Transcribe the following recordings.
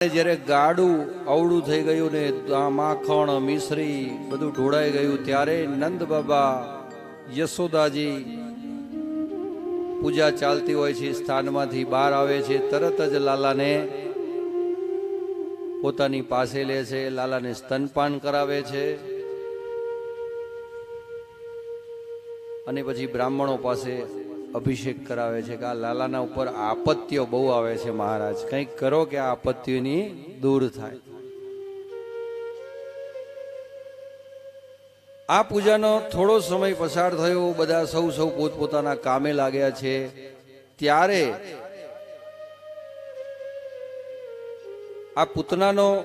જ્યારે ગાડું અવળું થઈ ગયું ને માખણ, મિશ્રી બધું ઢોળાઈ ગયું, ત્યારે નંદ બાબા યશોદાજી પૂજા ચાલતી હોય છે, સ્થાનમાંથી બહાર આવે છે, તરત જ લાલાને પોતાની પાસે લે છે, લાલાને સ્તનપાન કરાવે છે. અને પછી બ્રાહ્મણો પાસે અભિષેક કરાવે છે કે આ લાલાના ઉપર આપત્તિઓ બહુ આવે છે મહારાજ. કંઈક કરો કે આ આપત્તિઓની દૂર થાય. આ પૂજાનો થોડો સમય પસાર થયો, બધા સૌ સૌ પોતપોતાના કામે લાગ્યા છે. ત્યારે આ પૂતનાનો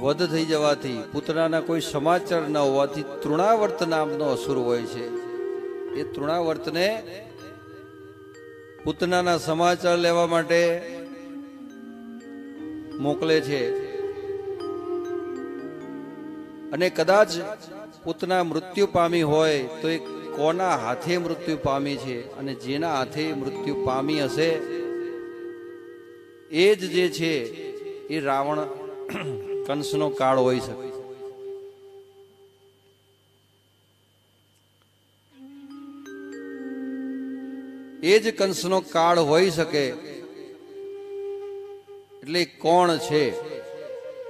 વધ થઈ જવાથી, પૂતનાના કોઈ સમાચાર ન હોવાથી તૃણાવર્ત નામનો અસુર હોય છે. એ તૃણાવર્તને પૂતનાના સમાચાર લેવા માટે મોકલે છે. અને કદાચ પૂતના મૃત્યુ પામી હોય તો એ કોના હાથે મૃત્યુ પામી છે અને જેના હાથે મૃત્યુ પામી હશે એ જ જે છે એ રાવણ કંસનો કાળ હોઈ શકે. એ જ કંસનો કાળ હોઈ શકે. એટલે કોણ છે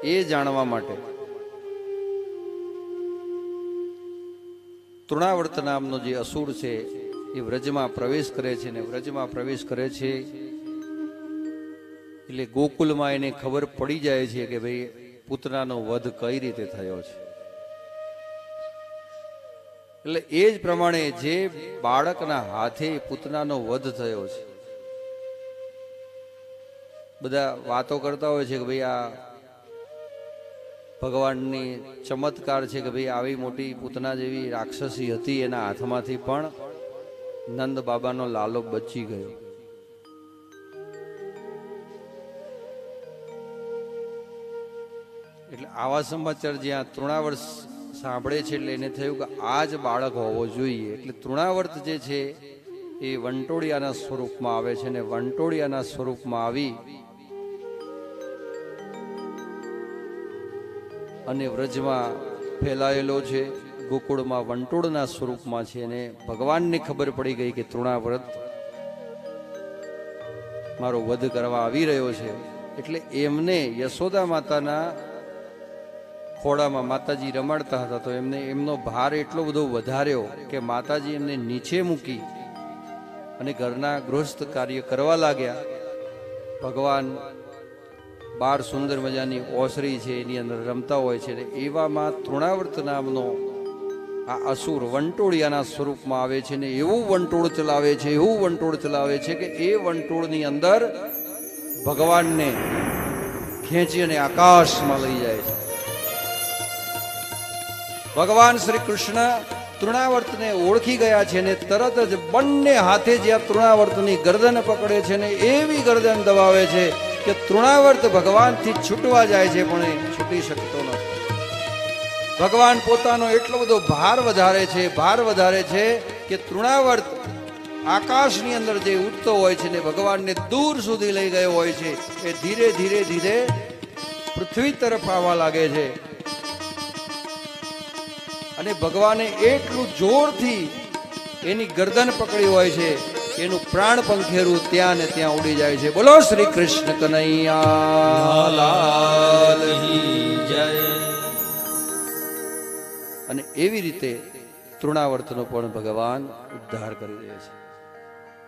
એ જાણવા માટે. તૃણાવર્ત નામનો જે અસુર છે એ વ્રજમાં પ્રવેશ કરે છે ને વ્રજમાં પ્રવેશ કરે છે. એટલે ગોકુલમાં એને ખબર પડી જાય છે કે ભાઈ પૂતનાનો વધ કઈ રીતે થયો છે. એટલે એ જ પ્રમાણે જે બાળકના હાથે પૂતનાનો વધ થયો છે. બધા વાતો કરતા હોય છે કે ભાઈ આ ભગવાનની ચમત્કાર છે કે ભાઈ આવી મોટી પૂતના જેવી રાક્ષસી હતી એના હાથમાંથી પણ નંદ બાબાનો લાલો બચી ગયો. એટલે આવા સમાચાર જ્યાં તૃણાવર્ત સાંભળે છે એટલે એને થયું કે આ જ બાળક હોવો જોઈએ. એટલે તૃણાવર્ત જે છે, એ વંટોળિયાના સ્વરૂપમાં આવે છે અને વંટોળિયાના સ્વરૂપમાં આવી અને વ્રજમાં ફેલાયેલો છે, ગોકુળમાં વંટોળના સ્વરૂપમાં છે અને ભગવાનને ખબર પડી ગઈ કે તૃણાવ્રત મારો વધ કરવા આવી રહ્યો છે. એટલે એમને યશોદા માતાના ખોળામાં માતાજી રમાડતા હતા, તો એમને એમનો ભાર એટલો બધો વધાર્યો કે માતાજી એમને નીચે મૂકી અને ઘરના ગૃહસ્થ કાર્ય કરવા લાગ્યા. ભગવાન બાર સુંદર મજાની ઓસરી છે, એની અંદર રમતા હોય છે એવામાં તૃણાવર્ત નામનો આ અસુર વંટોળિયાના સ્વરૂપમાં આવે છે ને એવું વંટોળ ચલાવે છે, એવું વંટોળ ચલાવે છે કે એ વંટોળની અંદર ભગવાનને ખેંચી અને આકાશમાં લઈ જાય છે. ભગવાન શ્રી કૃષ્ણ તૃણાવર્તને ઓળખી ગયા છે ને તરત જ બંને હાથે જ્યાં તૃણાવર્તની ગરદન પકડે છે ને એવી ગરદન દબાવે છે કે તૃણાવર્ત ભગવાનથી છૂટવા જાય છે પણ એ છૂટી શકતો નથી. ભગવાન પોતાનો એટલો બધો ભાર વધારે છે, ભાર વધારે છે કે તૃણાવર્ત આકાશની અંદર જે ઉડતો હોય છે ને ભગવાનને દૂર સુધી લઈ ગયો હોય છે, એ ધીરે ધીરે ધીરે પૃથ્વી તરફ આવવા લાગે છે. અને ભગવાને એટલું જોરથી એની ગરદન પકડી હોય છે એનું પ્રાણ પંખેરું ત્યાં ને ત્યાં ઉડી જાય છે. બોલો શ્રી કૃષ્ણ કનૈયા. જય. અને એવી રીતે તૃણાવર્તનો પણ ભગવાન ઉદ્ધાર કરી દે છે.